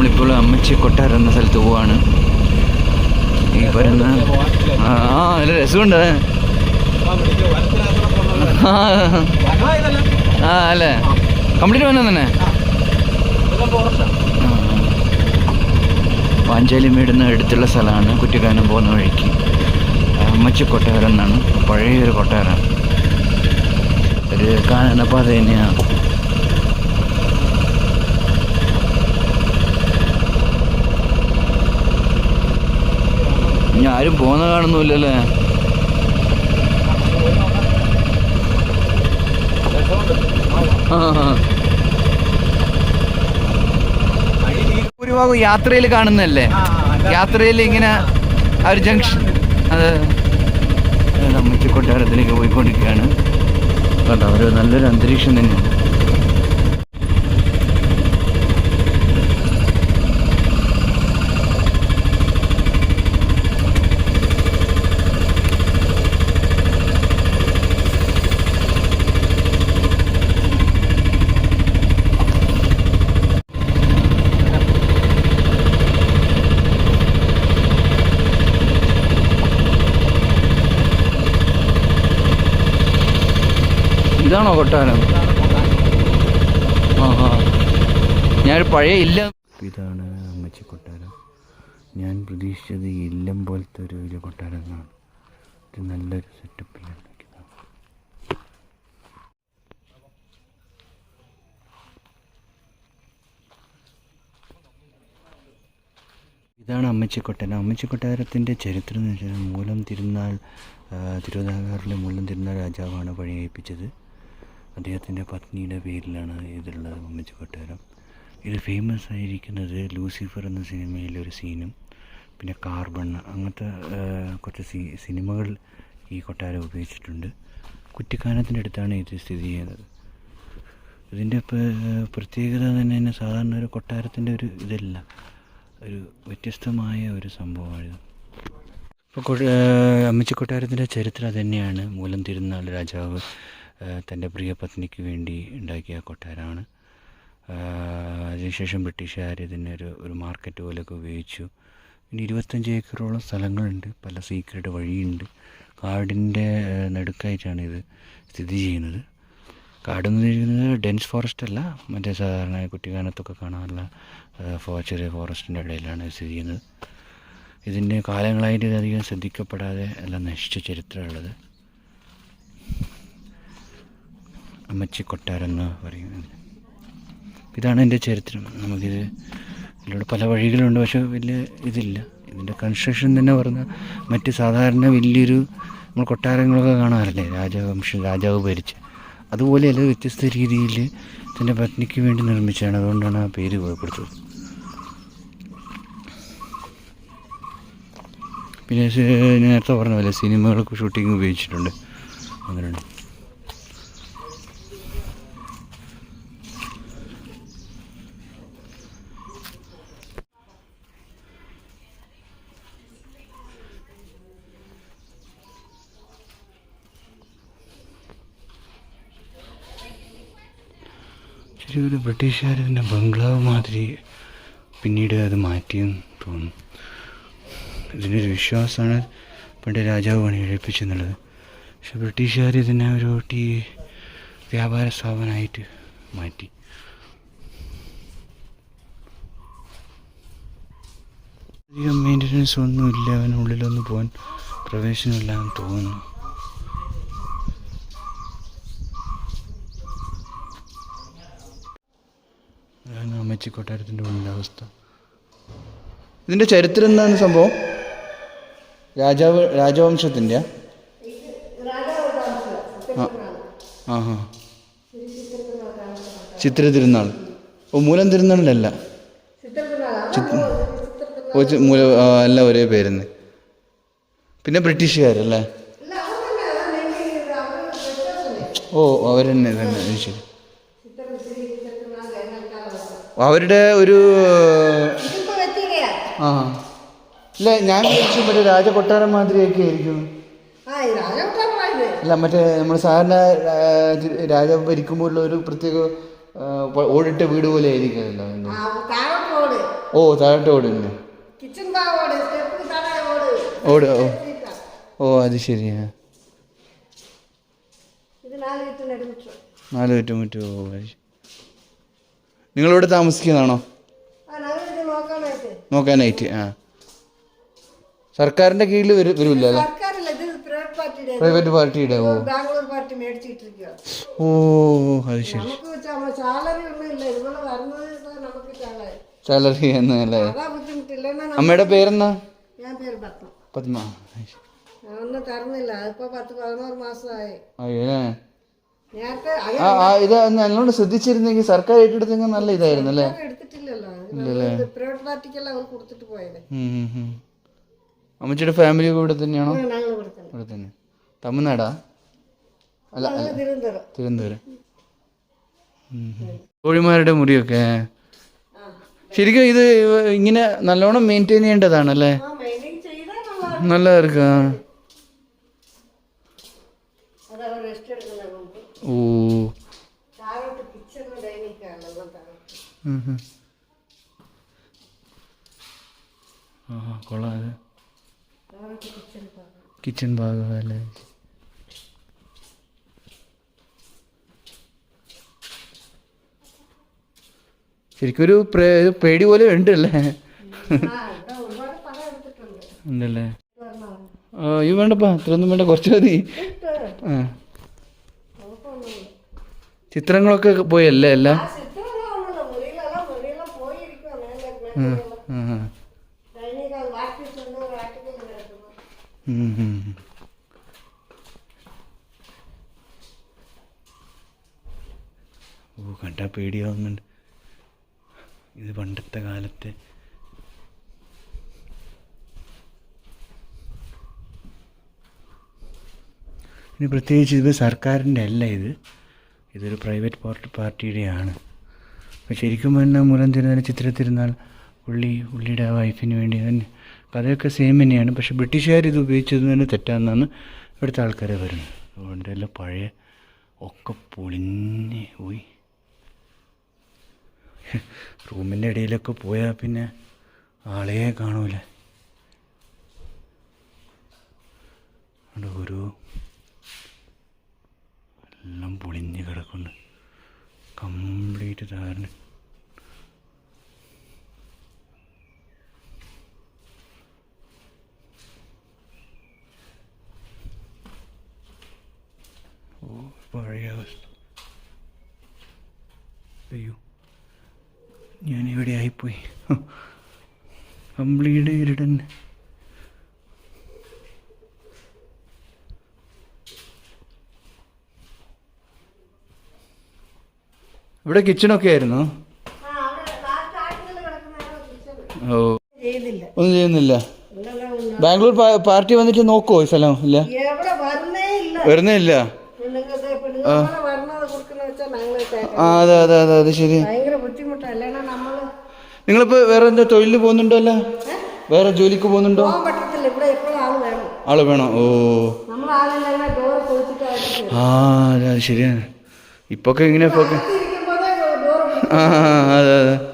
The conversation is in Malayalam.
നമ്മളിപ്പോൾ അമ്മച്ചി കൊട്ടാരം എന്ന സ്ഥലത്ത് പോവാണ്. ഈ പറയുന്ന ആ നല്ല രസമുണ്ട് ആ അല്ലേ? കംപ്ലീറ്റ് വന്നു തന്നെ പാഞ്ചാലിമേടുന്ന അടുത്തുള്ള സ്ഥലമാണ്. കുറ്റിക്കാനം പോകുന്ന വഴിക്ക്. അമ്മച്ചി കൊട്ടാരം എന്നാണ്. പഴയൊരു കൊട്ടാരം. ഒരു കാനനപാത തന്നെയാണ് ആരും പോകുന്ന കാണുന്നില്ലല്ലേ ഭൂരിഭാഗം യാത്രയിൽ കാണുന്നല്ലേ യാത്രയിൽ ഇങ്ങനെ ആ ഒരു ജംഗ്ഷൻ അത്. അമ്മച്ചി കൊട്ടാരത്തിലേക്ക് പോയിക്കൊണ്ടിരിക്കുകയാണ്. കണ്ടോ ഒരു നല്ലൊരു അന്തരീക്ഷം തന്നെയാണ്. ഇതാണോ കൊട്ടാരം? ആ ആ ഞാനൊരു പഴയ ഇല്ല ഇതാണ് അമ്മച്ചി കൊട്ടാരം. ഞാൻ പ്രതീക്ഷിച്ചത് ഇല്ലം പോലത്തെ ഒരു വലിയ കൊട്ടാരം ഇത് നല്ലൊരു സെറ്റപ്പിലാണ് ഇതാണ് അമ്മച്ചി കൊട്ടാരം. അമ്മച്ചി കൊട്ടാരത്തിന്റെ ചരിത്രം എന്ന് വെച്ചാൽ മൂലം തിരുനാൾ തിരുവിതാംകാറിലെ മൂലം തിരുനാൾ രാജാവാണ് പണികഴിപ്പിച്ചത് അദ്ദേഹത്തിന്റെ പത്നിയുടെ പേരിലാണ് ഇതുള്ള അമ്മച്ചി കൊട്ടാരം ഇത് ഫേമസ് ആയിരിക്കുന്നത് ലൂസിഫർ എന്ന സിനിമയിലെ ഒരു സീനും പിന്നെ കാർബൺ അങ്ങനത്തെ കുറച്ച് സി സിനിമകൾ ഈ കൊട്ടാരം ഉപയോഗിച്ചിട്ടുണ്ട്. കുറ്റിക്കാനത്തിന്റെ അടുത്താണ് ഇത് സ്ഥിതി ചെയ്യുന്നത്. ഇതിന്റെ പ്രത്യേകത തന്നെ തന്നെ സാധാരണ ഒരു കൊട്ടാരത്തിന്റെ ഒരു ഇതല്ല ഒരു വ്യത്യസ്തമായ ഒരു സംഭവമാണിത്. ഇപ്പോൾ അമ്മച്ചിക്കൊട്ടാരത്തിന്റെ അമ്മച്ചി കൊട്ടാരത്തിന്റെ ചരിത്രം തന്നെയാണ്. മൂലം തിരുനാൾ രാജാവ് തന്റെ പ്രിയ പത്നിക്ക് വേണ്ടി ഉണ്ടാക്കിയ കൊട്ടാരമാണ്. അതിനുശേഷം ബ്രിട്ടീഷുകാർ ഇതിനൊരു ഒരു മാർക്കറ്റ് പോലെയൊക്കെ ഉപയോഗിച്ചു. പിന്നെ ഇരുപത്തഞ്ച് ഏക്കറോളം സ്ഥലങ്ങളുണ്ട്. പല സീക്രട്ട് വഴിയുണ്ട്. കാടിന്റെ നടുക്കായിട്ടാണ് ഇത് സ്ഥിതി ചെയ്യുന്നത്. കാടെന്ന് പറയുന്നത് ഡെൻസ് ഫോറസ്റ്റ് അല്ല. മറ്റേ സാധാരണ കുട്ടിക്കാനത്തൊക്കെ കാണാനുള്ള ചെറിയ ഫോറസ്റ്റിന്റെ ഇടയിലാണ് സ്ഥിതി ചെയ്യുന്നത്. ഇതിന്റെ കാലങ്ങളായിട്ട് ഇതധികം ശ്രദ്ധിക്കപ്പെടാതെ എല്ലാം നശിച്ച ചരിത്രമുള്ളത്. അമ്മച്ചി കൊട്ടാരം എന്ന് പറയുന്നത് ഇതാണ് എന്റെ ചരിത്രം. നമുക്കിത് ഇതിലൂടെ പല വഴികളുണ്ട് പക്ഷേ വലിയ ഇതില്ല. ഇതിന്റെ കൺസ്ട്രക്ഷൻ തന്നെ പറഞ്ഞാൽ മറ്റ് സാധാരണ വലിയൊരു നമ്മൾ കൊട്ടാരങ്ങളൊക്കെ കാണാറില്ലേ? രാജവംശം രാജാവ് ഭരിച്ച. അതുപോലെയല്ല വ്യത്യസ്ത രീതിയിൽ തന്റെ പത്നിക്ക് വേണ്ടി നിർമ്മിച്ചതാണ്. അതുകൊണ്ടാണ് ആ പേര് കൊടുത്തത് പിന്നെ നേരത്തെ പറഞ്ഞ പോലെ സിനിമകൾക്ക് ഷൂട്ടിങ് ഉപയോഗിച്ചിട്ടുണ്ട്. അങ്ങനെയാണ് ശരി ഒരു ബ്രിട്ടീഷുകാർ ഇതിന്റെ ബംഗ്ലാവ് മാതിരി പിന്നീട് അത് മാറ്റിയെന്ന് തോന്നുന്നു. ഇതിനൊരു വിശ്വാസമാണ് പണ്ട് രാജാവ് പണി എഴുപ്പിച്ചെന്നുള്ളത് പക്ഷെ ബ്രിട്ടീഷുകാർ ഇതിനെ ഒരു ടീ വ്യാപാര സ്ഥാപനമായിട്ട് മാറ്റി. അധികം മെയിന്റനൻസ് ഒന്നുമില്ല. അവനുള്ളിലൊന്നും പോകാൻ പ്രവേശനമില്ല എന്ന് തോന്നുന്നു. അമ്മച്ചി കൊട്ടാരത്തിന്റെ ഉള്ളിലെ അവസ്ഥ. ഇതിന്റെ ചരിത്രം എന്താണ് സംഭവം? രാജാവ് രാജവംശത്തിന്റെ? ആ ആ ചിത്ര തിരുനാൾ ഓ മൂലം തിരുനാളിലല്ല മൂല അല്ല എല്ലാം ഒരേ പേരുന്ന്. പിന്നെ ബ്രിട്ടീഷുകാരല്ലേ? ഓ അവർ തന്നെ ശരി. അവരുടെ ഒരു ആ. ഇല്ല ഞാൻ വിചാരിച്ചു മറ്റേ രാജകൊട്ടാരം മാതിരിയൊക്കെ ആയിരിക്കും. അല്ല മറ്റേ നമ്മൾ സാധാരണ രാജ ഭരിക്കുമ്പോഴുള്ള ഒരു പ്രത്യേക ഓടിട്ട വീട് പോലെ ആയിരിക്കുമല്ലോ ഓ താഴോട്ട് ഓട് തന്നെ. ഓട്. ഓ. ഓ അത് ശരിയാ നാല് ചുറ്റുമുറ്റോ ഓ അത് ശരി. നിങ്ങളിവിടെ താമസിക്കുന്നതാണോ? നോക്കാനായിട്ട്. ആ. സർക്കാരിന്റെ കീഴിൽ വരും വരില്ല അല്ലേ പ്രൈവറ്റ് പാർട്ടിയുടെ ഓ. ഓ അത് ശരി. സാലറി എന്നല്ലേ അമ്മയുടെ പേരെന്നാ പത്മ. അയ്യോ ഇത് നല്ലോണം ശ്രദ്ധിച്ചിരുന്നെങ്കിൽ സർക്കാർ ഏറ്റെടുത്തെങ്കിൽ നല്ല ഇതായിരുന്നു അല്ലേ. അമ്മച്ചിയുടെ ഫാമിലി ഇവിടെ തന്നെയാണോ? ഇവിടെ തന്നെ. തമിഴ്നാടാ? അല്ല അല്ല. തിരുവനന്തപുരം. കോഴിമാരുടെ മുറിയൊക്കെ. ശരിക്കും ഇത് ഇങ്ങനെ നല്ലോണം മെയിന്റെയിൻ ചെയ്യേണ്ടതാണ് അല്ലേ നല്ലതായിരിക്കും ഓ. ആ കൊള്ളാം കിച്ചൺ ഭാഗം. അല്ലേ? ശരിക്കും ഒരു പേടി പോലെ ഉണ്ട് അല്ലേ ഉണ്ടല്ലേ? അയ്യോ വേണ്ടപ്പാ അത്രയൊന്നും വേണ്ട കുറച്ച് മതി. ആ. ചിത്രങ്ങളൊക്കെ പോയല്ലേ എല്ലാം? കിടക്കുന്നു. ഉം, ഉം. ഓ കണ്ടാ പേടിയാവുന്നുണ്ട്. ഇത് പണ്ടത്തെ കാലത്തെ ഇനി പ്രത്യേകിച്ച് ഇത് സർക്കാരിന്റെ അല്ല ഇത്. ഇതൊരു പ്രൈവറ്റ് പാർട്ടി പാർട്ടിയുടെയാണ്. അപ്പോൾ ശരിക്കും പറഞ്ഞാൽ മൂലം തിരുനാൾ ചിത്രത്തിരുന്നാൾ പുള്ളി പുള്ളിയുടെ ആ വൈഫിന് വേണ്ടി തന്നെ. കഥയൊക്കെ സെയിം തന്നെയാണ്. പക്ഷേ ബ്രിട്ടീഷുകാർ ഇത് ഉപയോഗിച്ചത് തന്നെ തെറ്റാണെന്നാണ് ഇവിടുത്തെ ആൾക്കാരെ വരുന്നത് അതുകൊണ്ട് എല്ലാം പഴയ ഒക്കെ പൊളിഞ്ഞ് പോയി. റൂമിന്റെ ഇടയിലൊക്കെ പോയാൽ പിന്നെ ആളെ കാണൂല. എല്ലാം പൊളിഞ്ഞ് കിടക്കുന്നു. കംപ്ലീറ്റ് ധാരണ. ഓ പഴയ ഞാനിവിടെ ആയിപ്പോയി. കംപ്ലീറ്റ് ഇരുടൻ ഇവിടെ കിച്ചണൊക്കെ ആയിരുന്നു. ഓ. ഒന്നും ചെയ്യുന്നില്ല. ബാംഗ്ലൂർ പാർട്ടി വന്നിട്ട് നോക്കുമോ ഈ സ്ഥലം? ഇല്ല? വരുന്നേ ഇല്ല. ആ. അതെ അതെ അതെ അതെ ശരി. നിങ്ങളിപ്പോ വേറെ എന്താ തൊഴിലിന് പോകുന്നുണ്ടോ അല്ല? വേറെ ജോലിക്ക് പോകുന്നുണ്ടോ? ആൾ വേണം. ഓ. ആ ശരിയാണ്. ഇപ്പൊക്കെ ഇങ്ങനെ ഇപ്പൊക്കെ 嗯嗯对对对